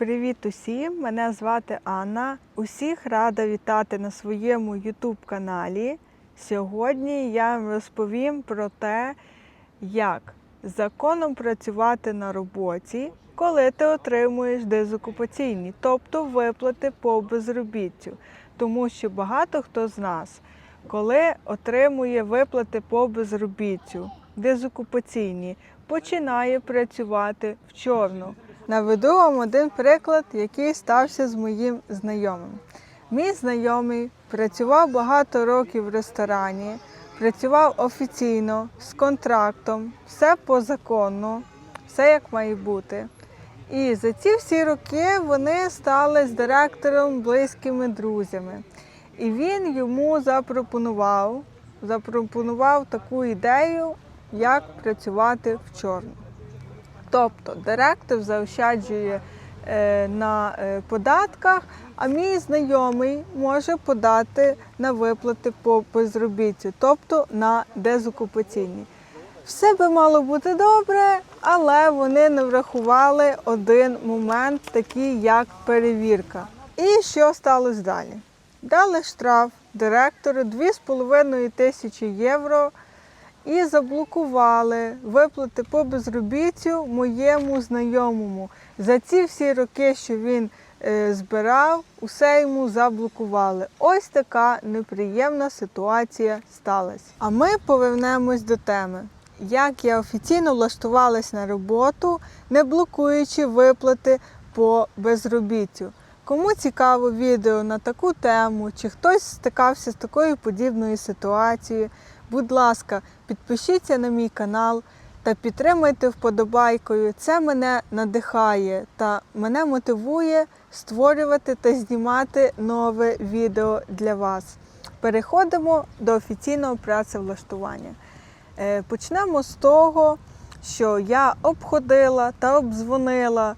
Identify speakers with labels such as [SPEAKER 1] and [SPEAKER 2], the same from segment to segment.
[SPEAKER 1] Привіт усім! Мене звати Анна. Усіх рада вітати на своєму YouTube каналі. Сьогодні я вам розповім про те, як законом працювати на роботі, коли ти отримуєш дезокупаційні, тобто виплати по безробіттю. Тому що багато хто з нас, коли отримує виплати по безробіттю, дезокупаційні, починає працювати в чорну. Наведу вам один приклад, який стався з моїм знайомим. Мій знайомий працював багато років в ресторані, працював офіційно, з контрактом, все по закону, все як має бути. І за ці всі роки вони стали з директором близькими друзями. І він йому запропонував, запропонував таку ідею, як працювати в чорну. Тобто директор заощаджує е, на е, податках, а мій знайомий може подати на виплати по безробіттю, тобто на дезокупаційні. Все би мало бути добре, але вони не врахували один момент, такий як перевірка. І що сталося далі? Дали штраф директору 2,5 тисячі євро і заблокували виплати по безробіттю моєму знайомому. За ці всі роки, що він е, збирав, усе йому заблокували. Ось така неприємна ситуація сталася. А ми повернемось до теми. Як я офіційно влаштувалась на роботу, не блокуючи виплати по безробіттю. Кому цікаво відео на таку тему, чи хтось стикався з такою подібною ситуацією, будь ласка, підпишіться на мій канал та підтримайте вподобайкою. Це мене надихає та мене мотивує створювати та знімати нове відео для вас. Переходимо до офіційного працевлаштування. Е, Почнемо з того, що я обходила та обдзвонила,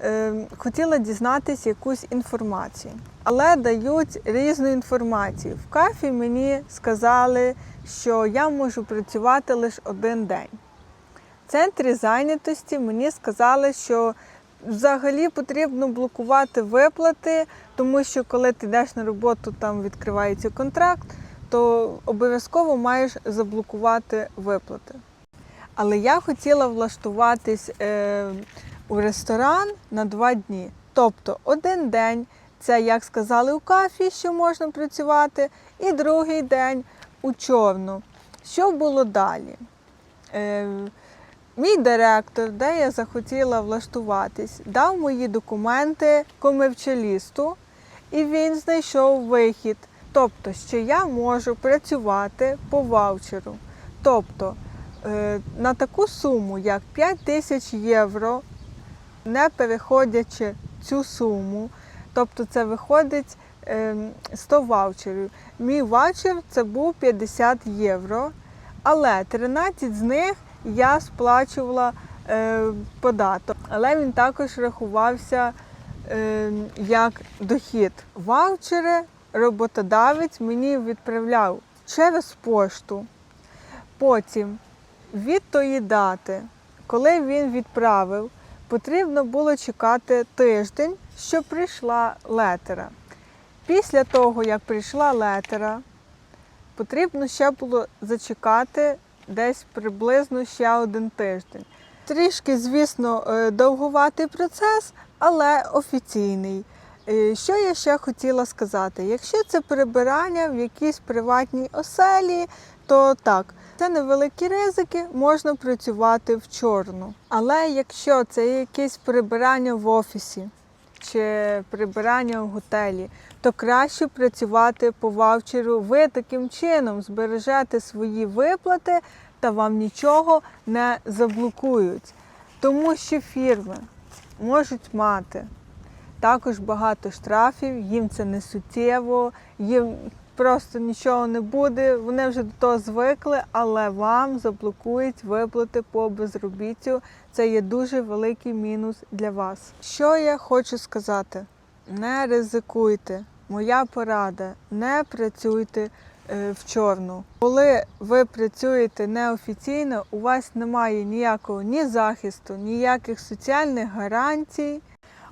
[SPEAKER 1] е, хотіла дізнатися якусь інформацію, але дають різну інформацію. В кафі мені сказали, що я можу працювати лише один день. В центрі зайнятості мені сказали, що взагалі потрібно блокувати виплати, тому що коли ти йдеш на роботу, там відкривається контракт, то обов'язково маєш заблокувати виплати. Але я хотіла влаштуватись е, у ресторан на два дні. Тобто один день це, як сказали у кафі, що можна працювати, і другий день у чорну. Що було далі? Е, Мій директор, де я захотіла влаштуватись, дав мої документи комивчалісту, і він знайшов вихід. Тобто, що я можу працювати по ваучеру. Тобто е, на таку суму, як 5 тисяч євро, не переходячи цю суму, тобто це виходить е, 100 ваучерів. Мій ваучер це був 50 євро, але 13 з них я сплачувала е, податок, але він також рахувався е, як дохід. Ваучери роботодавець мені відправляв через пошту. Потім від тої дати, коли він відправив, потрібно було чекати тиждень, щоб прийшла летера. Після того, як прийшла летера, потрібно ще було зачекати десь приблизно ще один тиждень. Трішки, звісно, е, довгуватий процес, але офіційний. Е, Що я ще хотіла сказати? Якщо це прибирання в якійсь приватній оселі, то так, це невеликі ризики, можна працювати в чорну. Але якщо це якесь прибирання в офісі чи прибирання в готелі, то краще працювати по ваучеру. Ви таким чином збережете свої виплати та вам нічого не заблокують. Тому що фірми можуть мати також багато штрафів, їм це не суттєво, їм просто нічого не буде. Вони вже до того звикли, але вам заблокують виплати по безробіттю. Це є дуже великий мінус для вас. Що я хочу сказати? Не ризикуйте. Моя порада не працюйте е, в чорну. Коли ви працюєте неофіційно, у вас немає ніякого ні захисту, ніяких соціальних гарантій.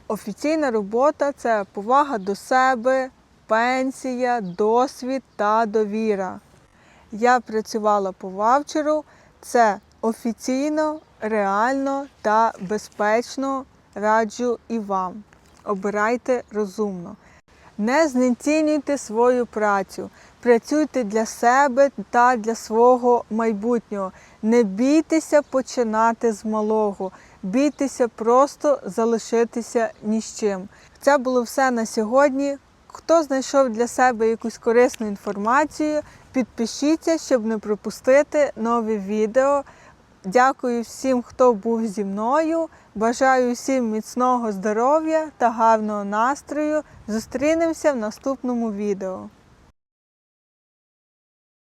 [SPEAKER 1] Офіційна робота це повага до себе, пенсія, досвід та довіра. Я працювала по ваучеру. Це офіційно, реально та безпечно раджу і вам. Обирайте розумно. Не знецінюйте свою працю, працюйте для себе та для свого майбутнього. Не бійтеся починати з малого, бійтеся просто залишитися ні з чим. Це було все на сьогодні. Хто знайшов для себе якусь корисну інформацію, підпишіться, щоб не пропустити нові відео. Дякую всім, хто був зі мною. Бажаю всім міцного здоров'я та гарного настрою. Зустрінемося в наступному відео.